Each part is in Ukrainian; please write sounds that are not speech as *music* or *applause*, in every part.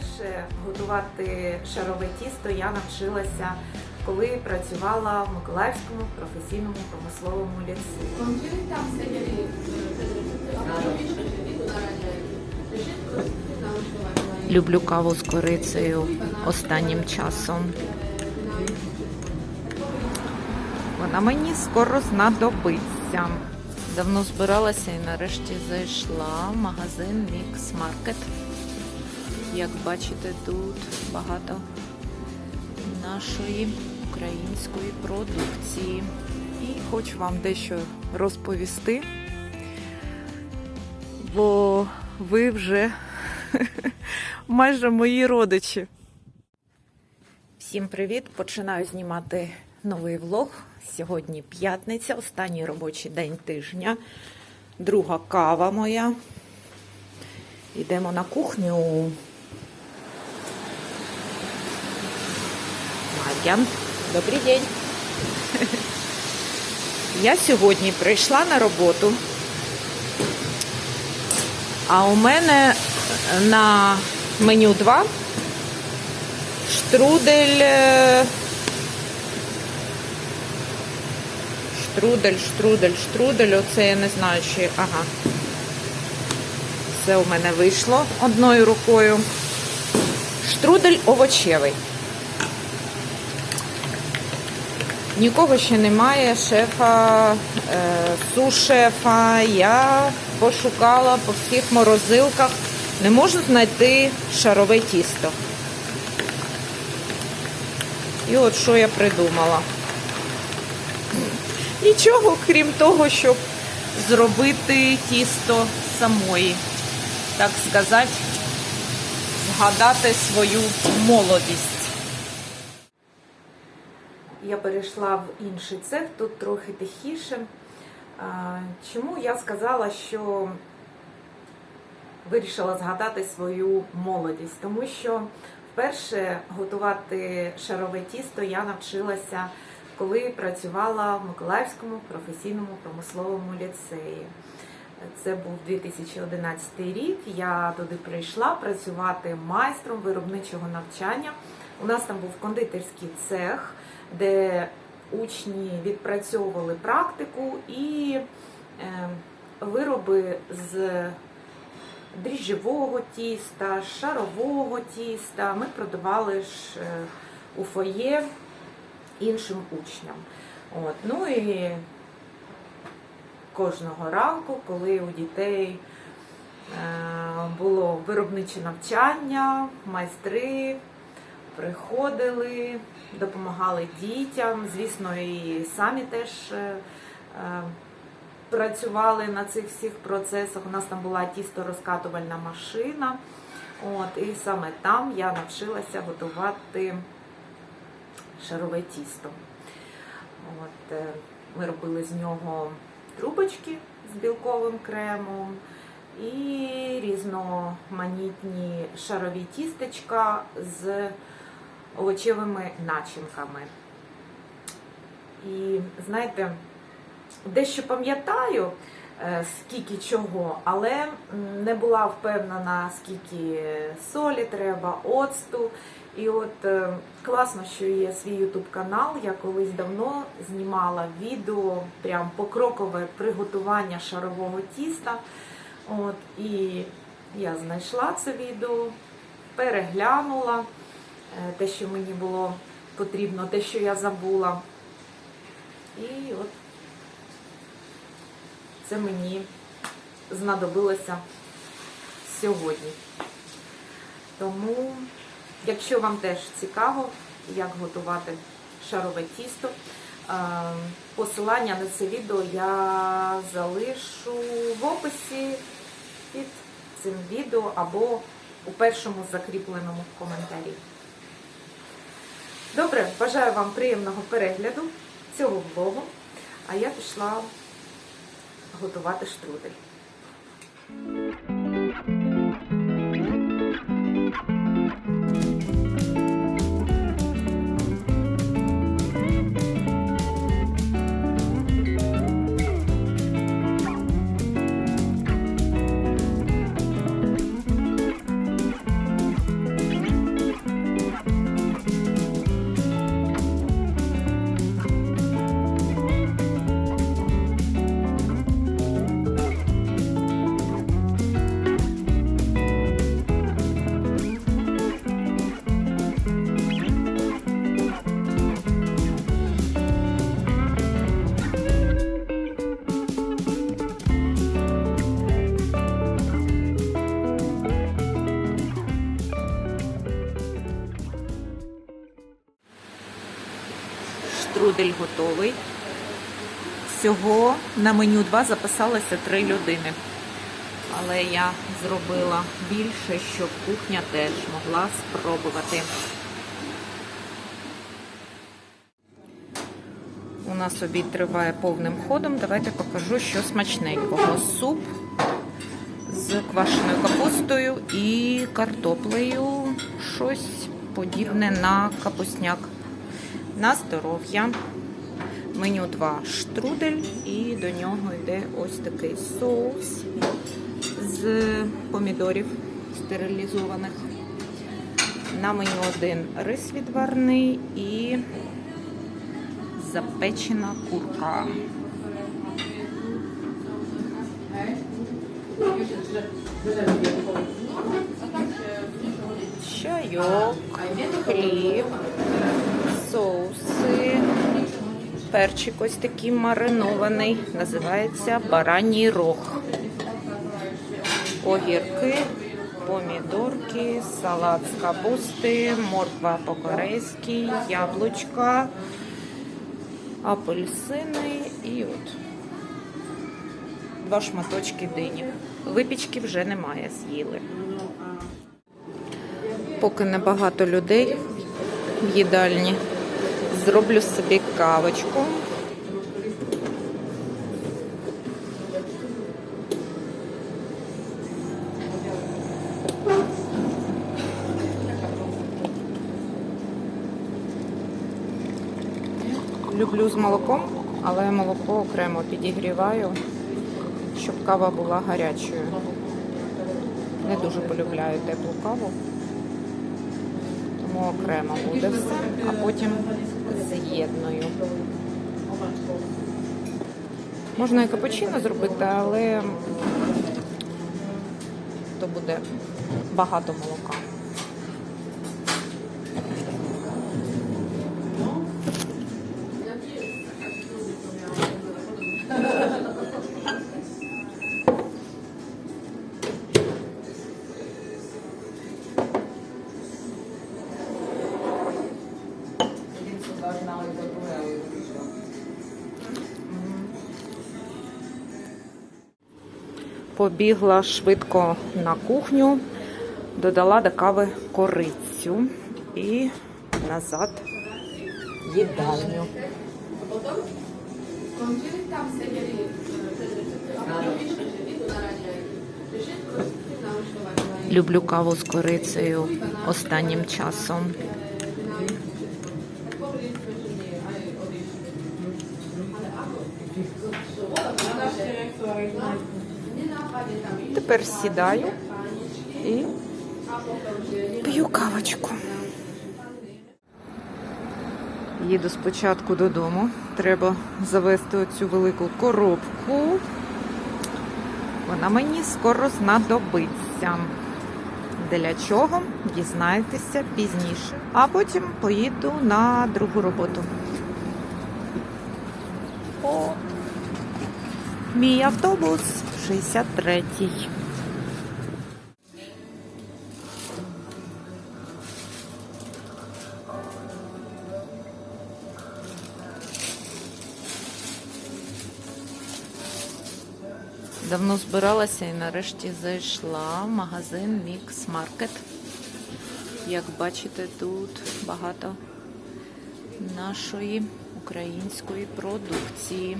Вперше готувати шарове тісто я навчилася, коли працювала в Миколаївському професійному промисловому ліцеї. Ударення. Люблю каву з корицею останнім часом. Вона мені скоро знадобиться. Давно збиралася і нарешті зайшла в магазин Mix Market. Як бачите, тут багато нашої української продукції. І хочу вам дещо розповісти, бо ви вже *laughs* майже мої родичі. Всім привіт! Починаю знімати новий влог. Сьогодні п'ятниця, останній робочий день тижня. Друга кава моя. Йдемо на кухню. Мар'ян, добрий день. *laughs* Я сьогодні прийшла на роботу, а у мене на меню 2 штрудель. е, Штрудель, штрудель, штрудель. Оце я не знаю, чи. Ага. Це у мене вийшло одною рукою. Штрудель овочевий. Нікого ще немає, шефа, е, су-шефа. Я пошукала по всіх морозилках. Не можу знайти шарове тісто. І от що я придумала. Нічого, крім того, щоб зробити тісто самої, так сказати, згадати свою молодість. Я перейшла в інший цех, тут трохи тихіше. Чому я сказала, що вирішила згадати свою молодість? Тому що вперше готувати шарове тісто я навчилася, коли працювала в Миколаївському професійному промисловому ліцеї. Це був 2011 рік. Я туди прийшла працювати майстром виробничого навчання. У нас там був кондитерський цех, де учні відпрацьовували практику і е, вироби з дріжджового тіста, шарового тіста. Ми продавали ж е, у фоє іншим учням. От. Ну і кожного ранку, коли у дітей е, було виробниче навчання, майстри приходили, допомагали дітям. Звісно, і самі теж е, е, працювали на цих всіх процесах. У нас там була тісторозкатувальна машина. От, і саме там я навчилася готувати шарове тісто. От, е, ми робили з нього трубочки з білковим кремом і різноманітні шарові тістечка з овочевими начинками. І знаєте, дещо пам'ятаю, е, скільки чого, але не була впевнена, скільки солі треба, оцту. І от е, класно, що є свій ютуб канал. Я колись давно знімала відео, прям покрокове приготування шарового тіста. От, і я знайшла це відео, переглянула те, що мені було потрібно, те, що я забула. І от це мені знадобилося сьогодні. Тому, якщо вам теж цікаво, як готувати шарове тісто, е, посилання на це відео я залишу в описі під цим відео або у першому закріпленому коментарі. Добре, бажаю вам приємного перегляду цього влогу, а я пішла готувати штрудель. Штрудель готовий. Всього на меню 2 записалося 3 людини. Але я зробила більше, щоб кухня теж могла спробувати. У нас обід триває повним ходом. Давайте покажу, що смачненького. Суп з квашеною капустою і картоплею. Щось подібне на капусняк. На здоров'я. Меню 2 штрудель, і до нього йде ось такий соус з помідорів стерилізованих. На меню 1 рис відварний і запечена курка. Чайок, хліб, соуси, перчик ось такий маринований, називається бараній рог. Огірки, помідорки, салат з капусти, морква по-корейськи, яблучка, апельсини і от два шматочки дині. Випічки вже немає, з'їли. Поки небагато людей в їдальні, зроблю собі кавочку. Люблю з молоком, але молоко окремо підігріваю, щоб кава була гарячою. Не дуже полюбляю теплу каву, тому окремо буде все, а потім з'єдную. Можна і капучино зробити, але то буде багато молока. Побігла швидко на кухню, додала до кави корицю і назад їдальню. Люблю каву з корицею останнім часом. Тепер сідаю і п'ю кавочку. Їду спочатку додому. Треба завести оцю велику коробку. Вона мені скоро знадобиться. Для чого? Дізнаєтеся пізніше. А потім поїду на другу роботу. О, мій автобус 63-й. Давно збиралася і нарешті зайшла в магазин Мікс Маркет. Як бачите, тут багато нашої української продукції.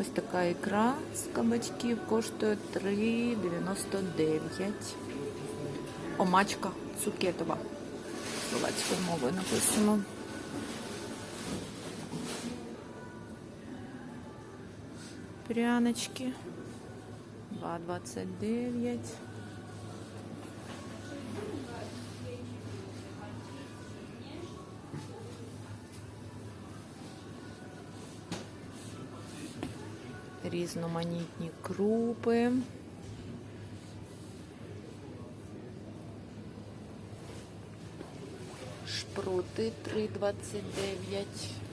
Ось така ікра з кабачків коштує 3,99. Омачка цукетова. Словацькою мовою написано. Пряночки. 2,29. Різноманітні крупи. Шпроти 3,29.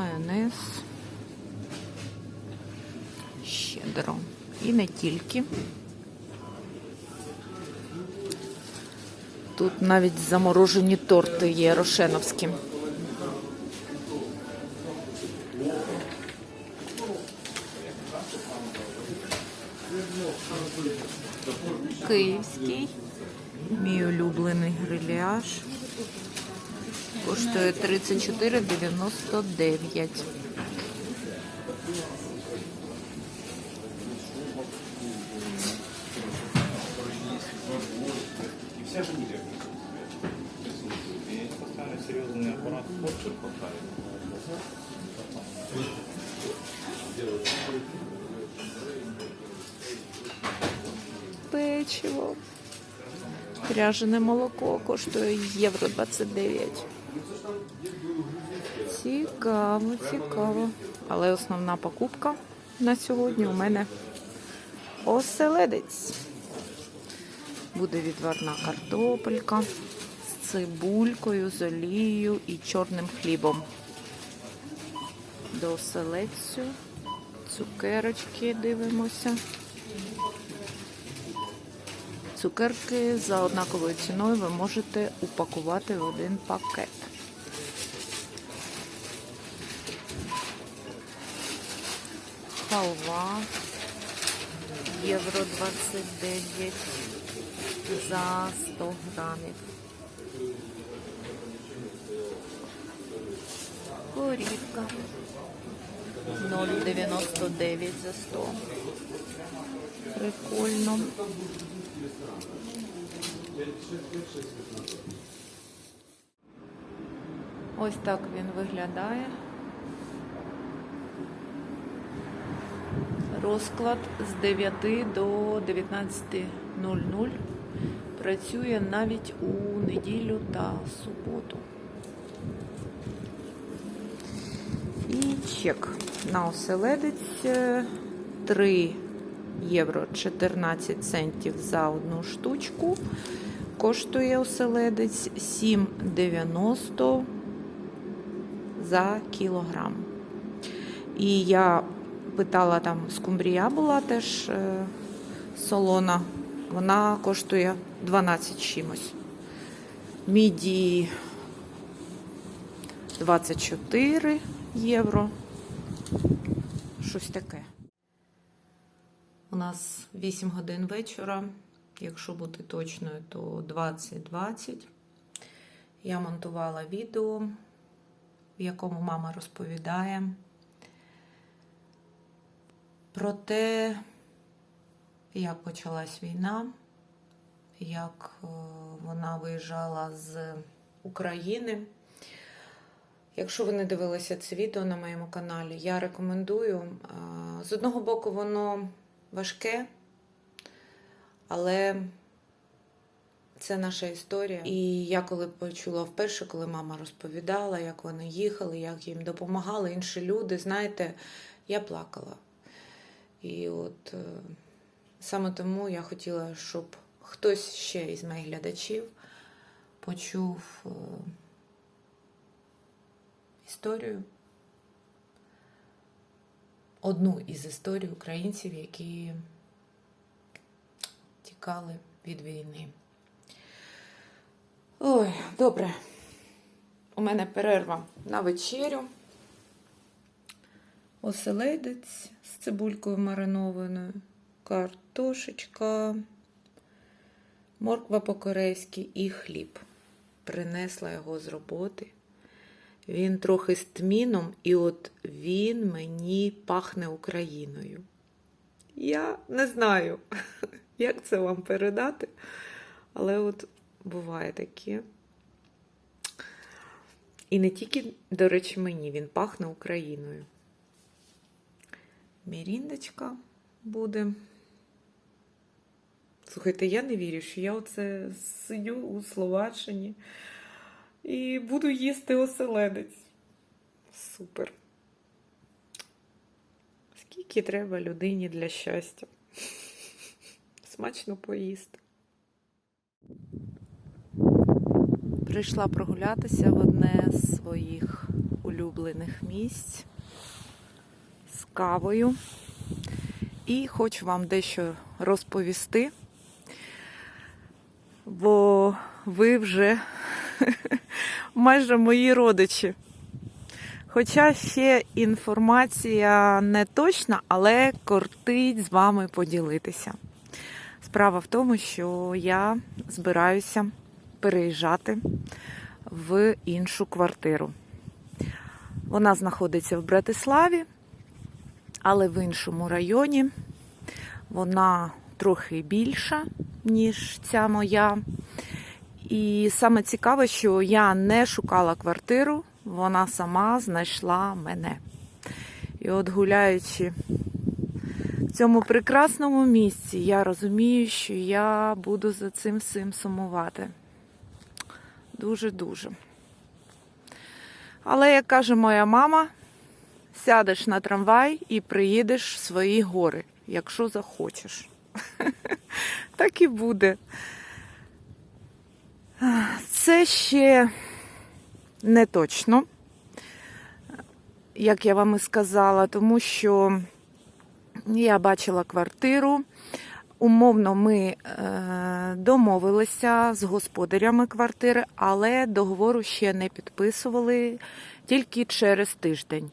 Майонез. Щедро. І не тільки. Тут навіть заморожені торти є рошеновські. Київський. Мій улюблений гриляж. Коштує 34,99. И вся будет присутствует. И постоянно серьезный аппарат почек поставить. Печиво. Ряжене молоко коштує євро 29. Цікаво, цікаво. Але основна покупка на сьогодні у мене оселедець. Буде відварна картопелька з цибулькою, з олією і чорним хлібом. До оселедцю цукерочки дивимося. Цукерки за однаковою ціною ви можете упакувати в один пакет. Халва євро 29 за 100 грамів. Горівка 0,99 за 100. Прикольно. Ось так він виглядає. Розклад з 9 до 19.00 працює навіть у неділю та суботу. І чек на оселедець е, 3 євро 14 центів за одну штучку. Коштує оселедець 7,90 за кілограм. І я питала, там скумбрія була теж е, солона. Вона коштує 12 чимось. Міді 24 євро. Щось таке. У нас 8 годин вечора. Якщо бути точною, то 20.20. Я монтувала відео, в якому мама розповідає про те, як почалась війна, як е, вона виїжджала з України. Якщо ви не дивилися це відео на моєму каналі, я рекомендую. Е, З одного боку, воно важке, але це наша історія. І я коли почула вперше, коли мама розповідала, як вони їхали, як їм допомагали інші люди, знаєте, я плакала. І от е, саме тому я хотіла, щоб хтось ще із моїх глядачів почув е, історію. Одну із історій українців, які тікали від війни. Ой, добре. У мене перерва на вечерю. Оселедець з цибулькою маринованою, картошечка, морква по-корейськи і хліб. Принесла його з роботи. Він трохи з тміном, і от він мені пахне Україною. Я не знаю, *laughs* як це вам передати, але от буває таке. І не тільки, до речі, мені він пахне Україною. Міріндочка буде. Слухайте, я не вірю, що я оце сидю у Словаччині і буду їсти оселедець. Супер. Скільки треба людині для щастя? Смачно поїсти. Прийшла прогулятися в одне з своїх улюблених місць кавою. І хочу вам дещо розповісти, бо ви вже *laughs* майже мої родичі. Хоча ще інформація не точна, але кортить з вами поділитися. Справа в тому, що я збираюся переїжджати в іншу квартиру. Вона знаходиться в Братиславі, але в іншому районі. Вона трохи більша, ніж ця моя. І саме цікаве, що я не шукала квартиру, вона сама знайшла мене. І от гуляючи в цьому прекрасному місці, я розумію, що я буду за цим всім сумувати. Дуже-дуже. Але, як каже моя мама, сядеш на трамвай і приїдеш в свої гори, якщо захочеш. *laughs* Так і буде. Це ще не точно, як я вам і сказала, тому що я бачила квартиру. Умовно, ми е, домовилися з господарями квартири, але договору ще не підписували тільки через тиждень.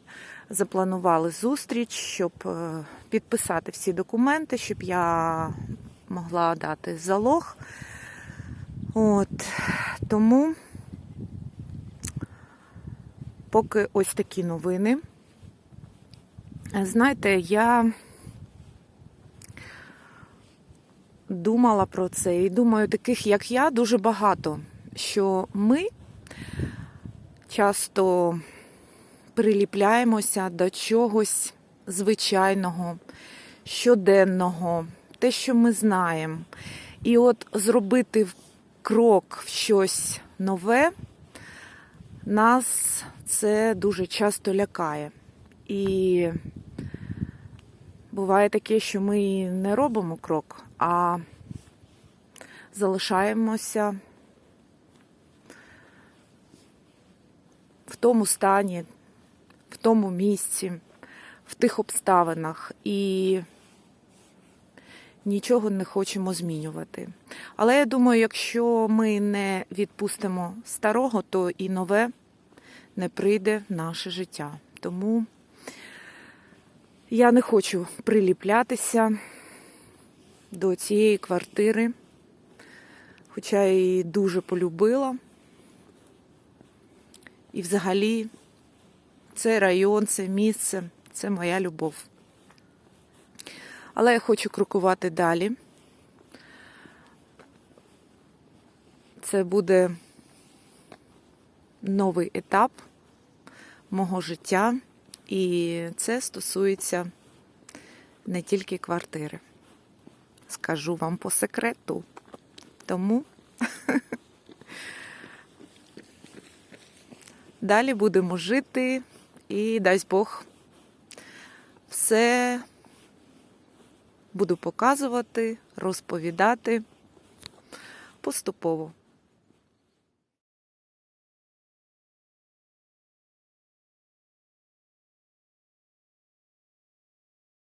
Запланували зустріч, щоб е, підписати всі документи, щоб я могла дати залог. От тому поки ось такі новини. Знаєте, я думала про це і думаю, таких як я дуже багато, що ми часто приліпляємося до чогось звичайного, щоденного, те, що ми знаємо. І от зробити крок в щось нове, нас це дуже часто лякає. І буває таке, що ми не робимо крок, а залишаємося в тому стані, тому місці, в тих обставинах і нічого не хочемо змінювати. Але я думаю, якщо ми не відпустимо старого, то і нове не прийде в наше життя. Тому я не хочу приліплятися до цієї квартири, хоча я її дуже полюбила. І взагалі це район, це місце, це моя любов. Але я хочу крокувати далі. Це буде новий етап мого життя, і це стосується не тільки квартири. Скажу вам по секрету. Тому *laughs* далі будемо жити і дасть Бог все буду показувати, розповідати поступово.